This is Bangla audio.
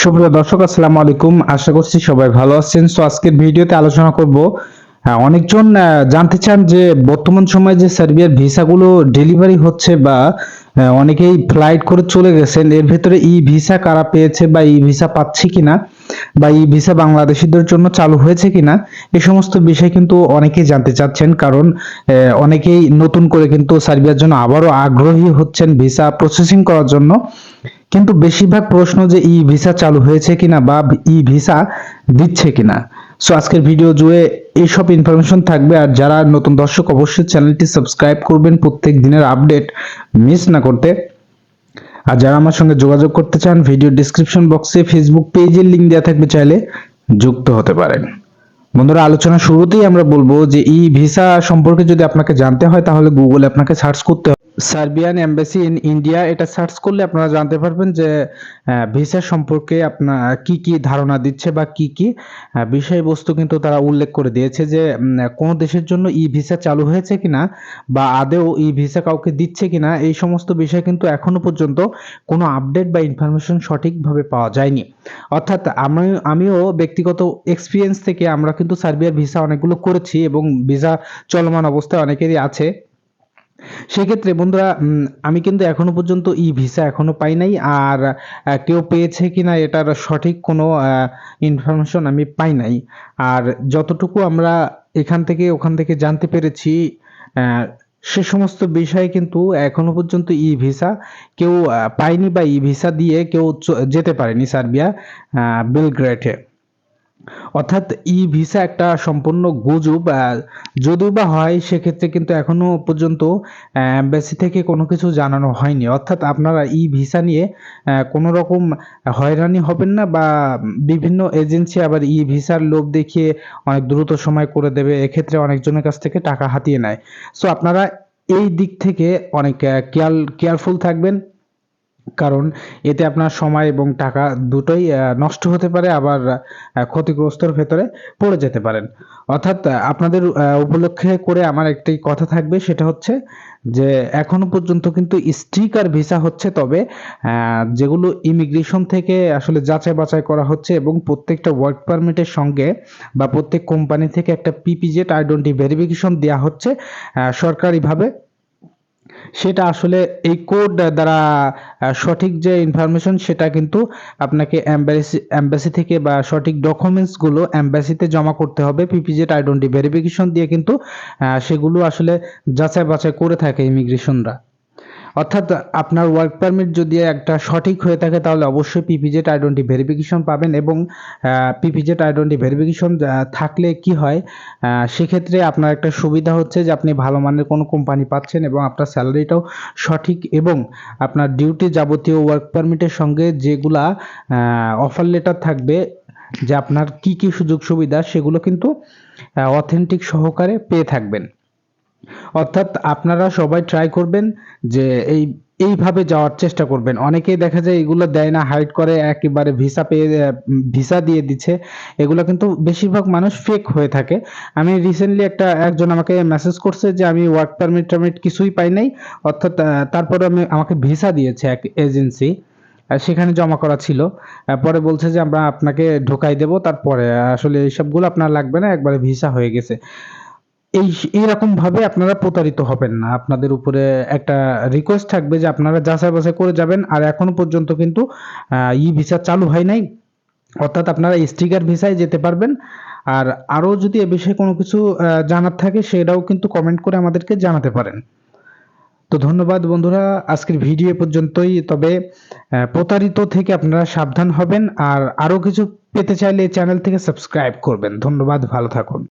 সুপ্রিয় দর্শক আসসালামু আলাইকুম। আশা করছি সবাই ভালো আছেন। সো আজকের ভিডিওতে আলোচনা করব অনেকজন আহ, জানতে চান যে বর্তমান সময়ে যে সার্বিয়ার ভিসাগুলো ডেলিভারি হচ্ছে বা অনেকেই ফ্লাইট করে চলে গেছেন এর ভেতরে ই ভিসা কারা পেয়েছে বা ই ভিসা পাচ্ছে কিনা বা ই ভিসা বাংলাদেশিদের জন্য চালু হয়েছে কিনা এই সমস্ত বিষয় কিন্তু অনেকেই জানতে চাচ্ছেন। কারণ অনেকেই নতুন করে কিন্তু সার্বিয়ার জন্য আবারও আগ্রহী হচ্ছেন ভিসা প্রসেসিং করার জন্য। কিন্তু বেশিরভাগ প্রশ্ন যে ই ভিসা চালু হয়েছে কিনা বা ই ভিসা দিচ্ছে কিনা। সো আজকের ভিডিও জুড়ে এইসব ইনফরমেশন থাকবে। আর যারা নতুন দর্শক, অবশ্যই চ্যানেলটি সাবস্ক্রাইব করবেন। প্রত্যেক দিনের আপডেট মিস না করতে। আর যারা আমার সঙ্গে যোগাযোগ করতে চান ভিডিও ডিসক্রিপশন বক্সে ফেসবুক পেজের লিংক দেওয়া থাকবে, চাইলে যুক্ত হতে পারেন। বন্ধুরা, আলোচনা শুরুতেই আমরা বলব যে ই ভিসা সম্পর্কে যদি আপনাকে জানতে হয়, তাহলে গুগলে আপনাকে সার্চ করতে সার্বিয়ান এম্বাসি ইন ইন্ডিয়া, এটা সার্চ করলে আপনারা জানতে পারবেন যে ভিসা সম্পর্কে আপনার কি কি ধারণা দিচ্ছে বা কি কি বিষয়বস্তু কিন্তু তারা উল্লেখ করে দিয়েছে যে কোন দেশের জন্য ই ভিসা চালু হয়েছে কিনা বা আদেও ই ভিসা কাউকে দিচ্ছে কিনা, এই সমস্ত বিষয় কিন্তু এখনও পর্যন্ত কোনো আপডেট বা ইনফরমেশন সঠিকভাবে পাওয়া যায়নি। অর্থাৎ আমি, আমিও ব্যক্তিগত এক্সপিরিয়েন্স থেকে আমরা কিন্তু সার্বিয়ার ভিসা অনেকগুলো করেছি এবং ভিসা চলমান অবস্থায় অনেকেরই আছে। সেক্ষেত্রে বন্ধুরা আমি কিন্তু এখনও পর্যন্ত ই ভিসা এখনও পাই নাই আর কেউ পেয়েছে কিনা এটার সঠিক কোনো ইনফরমেশন আমি পাই নাই। আর যতটুকু আমরা এখান থেকে ওখান থেকে জানতে পেরেছি সে সমস্ত বিষয়ে কিন্তু এখনও পর্যন্ত ই ভিসা কেউ পায়নি বা ই ভিসা দিয়ে কেউ যেতে পারেনি সার্বিয়া আহ, বেলগ্রেডে। অর্থাৎ ই ভিসা একটা সম্পূর্ণ গুজব যদিও বা হয়, সেক্ষেত্রে কিন্তু এখনও পর্যন্ত এম্বাসি থেকে কোনো কিছু জানানো হয়নি। অর্থাৎ আপনারা ই ভিসা নিয়ে কোনো রকম হয়রানি হবেন না বা বিভিন্ন এজেন্সি আবার ই ভিসার লোভ দেখিয়ে অনেক দ্রুত সময় করে দেবে। এক্ষেত্রে অনেকজনের কাছ থেকে টাকা হাতিয়ে নেয়। সো আপনারা এই দিক থেকে অনেক কেয়ার কেয়ারফুল থাকবেন। কারণ এতে আপনার সময় এবং টাকা দুটোই নষ্ট হতে পারে, আবার ক্ষতিগ্রস্তর ভেতরে পড়ে যেতে পারেন। অর্থাৎ আপনাদের উপলক্ষে করে আমার একটি কথা থাকবে, সেটা হচ্ছে যে, এখনও পর্যন্ত কিন্তু স্টিকার ভিসা হচ্ছে, তবে যেগুলো ইমিগ্রেশন থেকে আসলে যাচাই বাছাই করা হচ্ছে এবং প্রত্যেকটা ওয়ার্ক পারমিটের সঙ্গে বা প্রত্যেক কোম্পানি থেকে একটা পিপিজেড আইডেন্টি ভেরিফিকেশন দেওয়া হচ্ছে সরকারিভাবে। সেটা আসলে এই কোড দ্বারা সঠিক যে ইনফরমেশন সেটা কিন্তু আপনাকে অ্যাম্বাসি অ্যাম্বাসি থেকে বা সঠিক ডকুমেন্টসগুলো অ্যাম্বাসিতে জমা করতে হবে। পিপিজেড আইডেন্টি ভেরিফিকেশন দিয়ে কিন্তু সেগুলো আসলে যাচাই বাছাই করে থাকে ইমিগ্রেশনরা অর্থাৎ আপনার ওয়ার্ক পারমিট যদি একটা সঠিক হয়ে থাকে, তাহলে অবশ্যই পিপিজেড আইডেন্টি ভেরিফিকেশন পাবেন এবং পিপিজেড আইডেন্টি ভেরিফিকেশন থাকলে কি হয় সেক্ষেত্রে আপনার একটা সুবিধা হচ্ছে যে আপনি ভালো মানের কোনো কোম্পানি পাচ্ছেন এবং আপনার স্যালারিটাও সঠিক এবং আপনার ডিউটি যাবতীয় ওয়ার্ক পারমিটের সঙ্গে যেগুলা অফার লেটার থাকবে, যে আপনার কি কি সুযোগ সুবিধা, সেগুলো কিন্তু অথেন্টিক সহকারে পেয়ে থাকবেন। অর্থাৎ আপনারা সবাই ট্রাই করবেন যে এই, এইভাবে যাওয়ার চেষ্টা করবেন। অনেকেই দেখা যায় এগুলো দেয় না হাইড করে, একেবারে ভিসা পেয়ে ভিসা দিয়ে দিচ্ছে। এগুলো কিন্তু বেশিরভাগ মানুষ ফেক হয়ে থাকে। আমি রিসেন্টলি একটা, একজন আমাকে মেসেজ করছে যে আমি ওয়ার্ক পারমিট টারমিট কিছুই পাই নাই, অর্থাৎ তারপরে আমি, আমাকে ভিসা দিয়েছে এক এজেন্সি সেখানে জমা করা ছিল। পরে বলছে যে আমরা আপনাকে ঢোকাই দেব, তারপরে আসলে এইসবগুলো আপনার লাগবে না, একবারে ভিসা হয়ে গেছে। এই, এইরকম ভাবে আপনারা প্রতারিত হবেন না। আপনাদের উপরে একটা রিকোয়েস্ট থাকবে যে আপনারা যাচাই বাছাই করে যাবেন, আর এখনও পর্যন্ত কিন্তু ই ভিসা চালু হয় নাই। অর্থাৎ আপনারা স্টিকার ভিসায় যেতে পারবেন। আর আরও যদি এ বিষয়ে কোনো কিছু জানার থাকে, সেটাও কিন্তু কমেন্ট করে আমাদেরকে জানাতে পারেন। তো ধন্যবাদ বন্ধুরা, আজকের ভিডিও পর্যন্তই। তবে প্রতারিত থেকে আপনারা সাবধান হবেন, আর আরও কিছু পেতে চাইলে চ্যানেল থেকে সাবস্ক্রাইব করবেন। ধন্যবাদ, ভালো থাকুন।